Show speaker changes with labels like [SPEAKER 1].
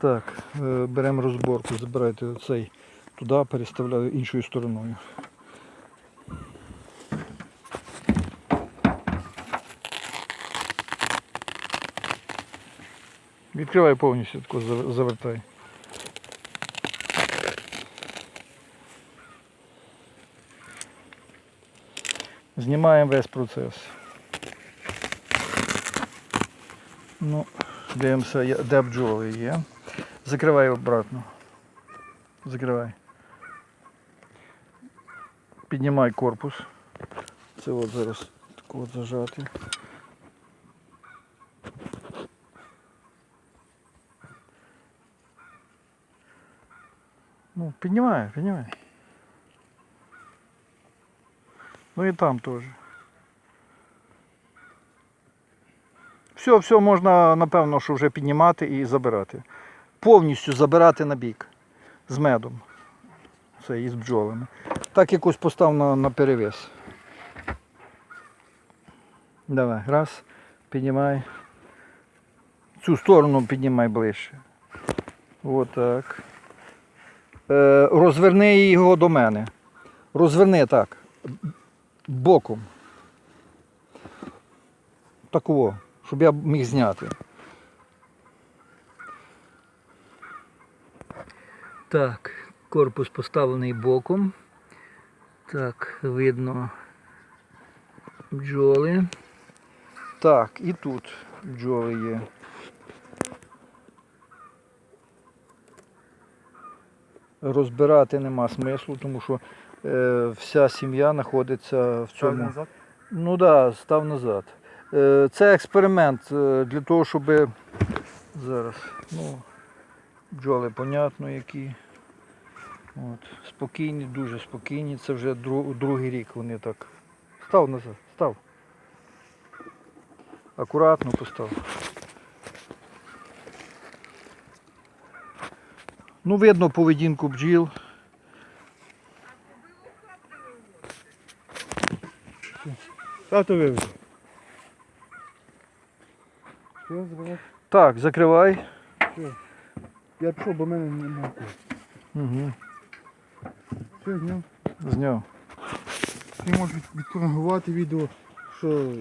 [SPEAKER 1] Так, е, беремо розборку, забирайте цей туди, переставляю іншою стороною. Відкривай повністю, тако завертай. Знімаємо весь процес. Ну, дивимося, де бджоли є. Закривай обратно. Закривай. Піднімай корпус. Це от зараз так от зажати. Ну, піднімай, піднімай. Ну і там теж. Все, все можна, напевно, що вже піднімати і забирати. Повністю забирати на бік з медом. Це із бджолами. Так якось постав на, на перевес. Давай, раз, піднімай. Цю сторону піднімай ближче. Отак. Е, розверни його до мене. Розверни так. Боком. Такого, щоб я міг зняти. Так, корпус поставлений боком. Так, видно бджоли. Так, і тут бджоли є. Розбирати нема смислу, тому що е, вся сім'я знаходиться в цьому.
[SPEAKER 2] Став назад.
[SPEAKER 1] Ну так, да, став назад. Е, Це експеримент е, для того, щоб зараз, ну, бджоли, понятно, які. От, спокійні, дуже спокійні. Це вже дру- другий рік вони так. Став назад, став. Акуратно постав. Ну, видно поведінку бджіл.
[SPEAKER 2] Тато забирай.
[SPEAKER 1] Так, закривай.
[SPEAKER 2] Я пішов, бо в мене немає.
[SPEAKER 1] Угу.
[SPEAKER 2] Все, зняв.
[SPEAKER 1] Зняв.
[SPEAKER 2] Ти можеш від- відкоригувати відео, що